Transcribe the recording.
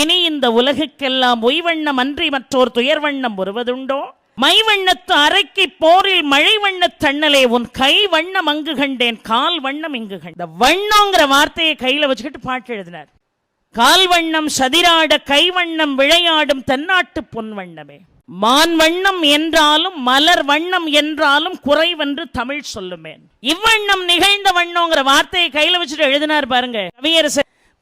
இனி இந்த உலகுக்கெல்லாம் ஒய்வண்ணம் அன்றி மற்றோர் துயர் வண்ணம் வருவதுண்டோ? மை வண்ணத்து அரைக்கு போரில் மழை வண்ண தண்ணலே உன் கை வண்ணம் அங்கு கண்டேன் கால் வண்ணம் இங்கு கண்ட இந்த வண்ணங்கிற வார்த்தையை கையில வச்சுக்கிட்டு பாட்டு எழுதினார். கால் வண்ணம் சதிராட கை வண்ணம் விளையாடும் தென்னாட்டு பொன் வண்ணமே மான் வண்ணம் என்றாலும் மலர் வண்ணம் என்றாலும் குறைவென்று தமிழ் சொல்லுமேன். இவ்வண்ணம் நிகழ்ந்த வண்ணங்கிற வார்த்தையை கையில வச்சுட்டு எழுதினார் பாருங்க கவியரசர்.